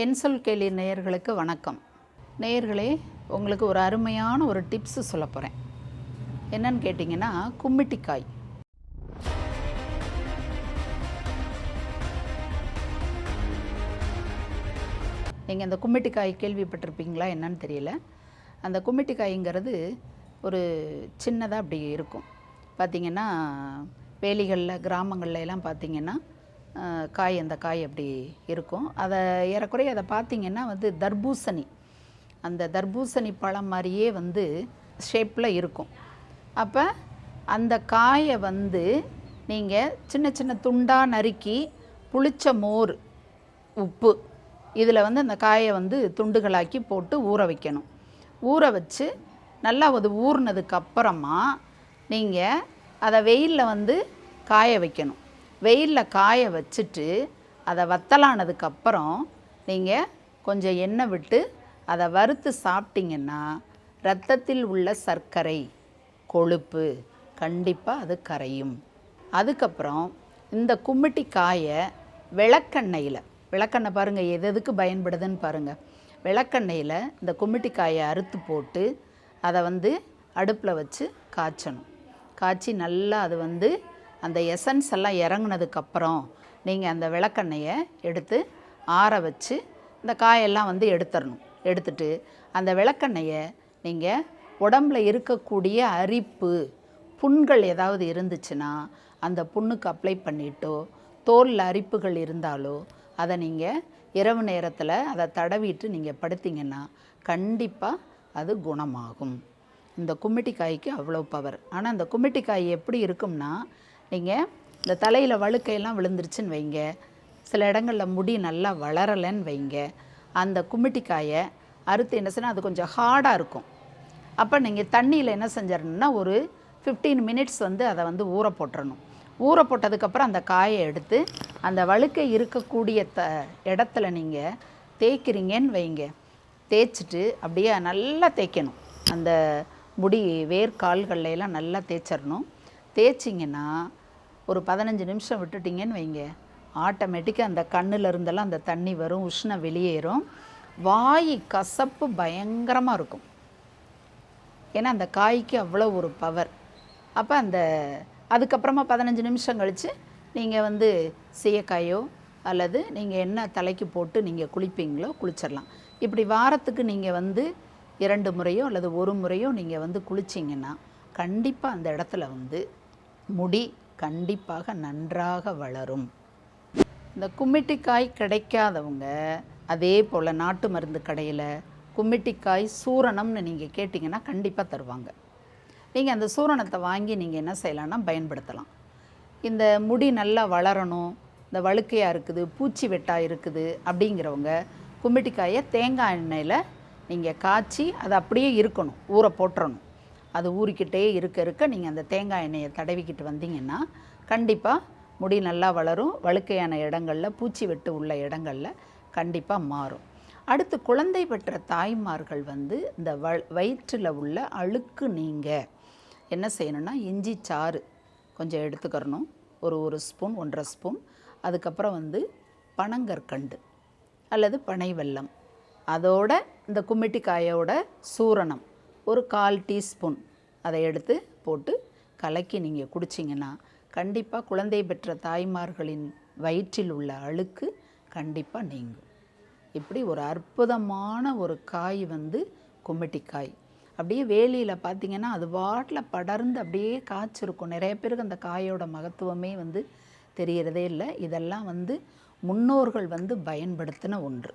என் சொல் கேள்வி நேயர்களுக்கு வணக்கம். நேயர்களே உங்களுக்கு ஒரு அருமையான ஒரு டிப்ஸு சொல்ல போகிறேன் என்னன்னு கேட்டிங்கன்னா கும்மிட்டிக்காய். நீங்கள் இந்த கும்மிட்டிக்காய் கேள்விப்பட்டிருப்பீங்களா என்னன்னு தெரியல. அந்த கும்மிட்டிக்காய்ங்கிறது ஒரு சின்னதாக அப்படி இருக்கும். பார்த்திங்கன்னா வேலிகளில் கிராமங்கள்ல எல்லாம் பார்த்திங்கன்னா காய் அந்த காய் அப்படி இருக்கும். அதை ஏறக்குறைய அதை பார்த்திங்கன்னா வந்து தர்பூசணி. அந்த தர்பூசணி பழம் மாதிரியே வந்து ஷேப்பில் இருக்கும். அப்போ அந்த காயை வந்து நீங்கள் சின்ன சின்ன துண்டாக நறுக்கி புளிச்ச மோர் உப்பு இதில் வந்து அந்த காயை வந்து துண்டுகளாக்கி போட்டு ஊற வைக்கணும். ஊற வச்சு நல்லா அது ஊறினதுக்கு அப்புறமா நீங்கள் அதை வெயிலில் வந்து காய வைக்கணும். வெயிலில் காய வச்சுட்டு அதை வத்தலானதுக்கப்புறம் நீங்கள் கொஞ்சம் எண்ணெய் விட்டு அதை வறுத்து சாப்பிட்டிங்கன்னா ரத்தத்தில் உள்ள சர்க்கரை கொழுப்பு கண்டிப்பாக அது கரையும். அதுக்கப்புறம் இந்த கும்மிட்டி காயை விளக்கெண்ணெயில் விளக்கெண்ணெய் பாருங்கள் எது எதுக்கு பயன்படுதுன்னு பாருங்கள் விளக்கெண்ணெயில் இந்த கும்மிட்டி காயை அறுத்து போட்டு அதை வந்து அடுப்பில் வச்சு காய்ச்சணும். காய்ச்சி நல்லா அது வந்து அந்த எசன்ஸ் எல்லாம் இறங்குனதுக்கப்புறம் நீங்கள் அந்த விளக்கெண்ணெயை எடுத்து ஆற வச்சு இந்த காயெல்லாம் வந்து எடுத்துடணும் எடுத்துட்டு அந்த விளக்கெண்ணெயை நீங்கள் உடம்புல இருக்கக்கூடிய அரிப்பு புண்கள் ஏதாவது இருந்துச்சுன்னா அந்த புண்ணுக்கு அப்ளை பண்ணிட்டோ தோலில் அரிப்புகள் இருந்தாலோ அதை நீங்கள் இரவு நேரத்தில் அதை தடவிட்டு நீங்கள் படுத்திங்கன்னா கண்டிப்பாக அது குணமாகும். இந்த கும்மிட்டிக்காய்க்கு அவ்வளோ பவர் ஆனால் அந்த கும்மிட்டிக்காய் எப்படி இருக்கும்னா நீங்கள் இந்த தலையில் வழுக்கையெல்லாம் விழுந்துருச்சுன்னு வைங்க. சில இடங்களில் முடி நல்லா வளரலைன்னு வைங்க. அந்த கும்மிட்டிக்காயை அறுத்து என்ன செய்யணும் அது கொஞ்சம் ஹார்டாக இருக்கும். அப்போ நீங்கள் தண்ணியில் என்ன செஞ்சிடணும்னா ஒரு 15 மினிட்ஸ் வந்து அதை வந்து ஊற போட்டுறணும். ஊற போட்டதுக்கப்புறம் அந்த காயை எடுத்து அந்த வழுக்கை இருக்கக்கூடிய த இடத்துல நீங்கள் தேய்க்கிறீங்கன்னு வைங்க. தேய்ச்சிட்டு அப்படியே நல்லா தேய்க்கணும். அந்த முடி வேர்க்கால்கள்ல எல்லாம் நல்லா தேய்ச்சிடணும். தேய்ச்சிங்கன்னா ஒரு பதினஞ்சு நிமிஷம் விட்டுட்டிங்கன்னு வைங்க. ஆட்டோமேட்டிக்காக அந்த கண்ணுல இருந்தெல்லாம் அந்த தண்ணி வரும் உஷ்ணம் வெளியேறும். வாய் கசப்பு பயங்கரமாக இருக்கும். ஏன்னா அந்த காய்க்கு அவ்வளோ ஒரு பவர் அப்போ அந்த அதுக்கப்புறமா பதினஞ்சு நிமிஷம் கழித்து நீங்கள் வந்து சீயக்காயோ அல்லது நீங்கள் என்ன தலைக்கு போட்டு நீங்கள் குளிப்பீங்களோ குளிச்சிடலாம். இப்படி வாரத்துக்கு நீங்கள் வந்து இரண்டு முறையோ அல்லது ஒரு முறையோ நீங்கள் வந்து குளிச்சிங்கன்னா கண்டிப்பாக அந்த இடத்துல வந்து முடி கண்டிப்பாக நன்றாக வளரும். இந்த கும்மிட்டிக்காய் கிடைக்காதவங்க அதே போல் நாட்டு மருந்து கடையில் கும்மிட்டிக்காய் சூரணம்னு நீங்கள் கேட்டிங்கன்னா கண்டிப்பாக தருவாங்க. நீங்கள் அந்த சூரணத்தை வாங்கி நீங்கள் என்ன செய்யலாம்னா பயன்படுத்தலாம். இந்த முடி நல்லா வளரணும் இந்த வழுக்கையாக இருக்குது பூச்சி வெட்டாக இருக்குது அப்படிங்கிறவங்க கும்மிட்டிக்காயை தேங்காய் எண்ணெயில் நீங்கள் காய்ச்சி அது அப்படியே இருக்கணும் ஊற போட்டுறணும். அது ஊறிக்கிட்டே இருக்க இருக்க நீங்கள் அந்த தேங்காய் எண்ணெயை தடவிக்கிட்டு வந்தீங்கன்னா கண்டிப்பாக முடி நல்லா வளரும். வழுக்கையான இடங்களில் பூச்சி வெட்டு உள்ள இடங்களில் கண்டிப்பாக மாறும். அடுத்து குழந்தை பெற்ற தாய்மார்கள் வந்து இந்த வ வயிற்றில் உள்ள அழுக்கு நீங்கள் என்ன செய்யணும்னா இஞ்சி சாறு கொஞ்சம் எடுத்துக்கிறணும். ஒரு ஒரு ஸ்பூன் ஒன்றரை ஸ்பூன். அதுக்கப்புறம் வந்து பனங்கற்கண்டு அல்லது பனை வெல்லம். அதோட இந்த கும்மிட்டிக்காயோட சூரணம். ஒரு கால் டீஸ்பூன் அதை எடுத்து போட்டு கலக்கி நீங்கள் குடிச்சிங்கன்னா கண்டிப்பாக குழந்தை பெற்ற தாய்மார்களின் வயிற்றில் உள்ள அழுக்கு கண்டிப்பாக நீங்கும். இப்படி ஒரு அற்புதமான ஒரு காய் வந்து கும்மிட்டிக்காய் அப்படியே வேலியில் பார்த்தீங்கன்னா அது வாட்டில் படர்ந்து அப்படியே காய்ச்சிருக்கும். நிறைய பேருக்கு அந்த காயோட மகத்துவமே வந்து தெரியறதே இல்லை. இதெல்லாம் வந்து முன்னோர்கள் வந்து பயன்படுத்தின ஒன்று.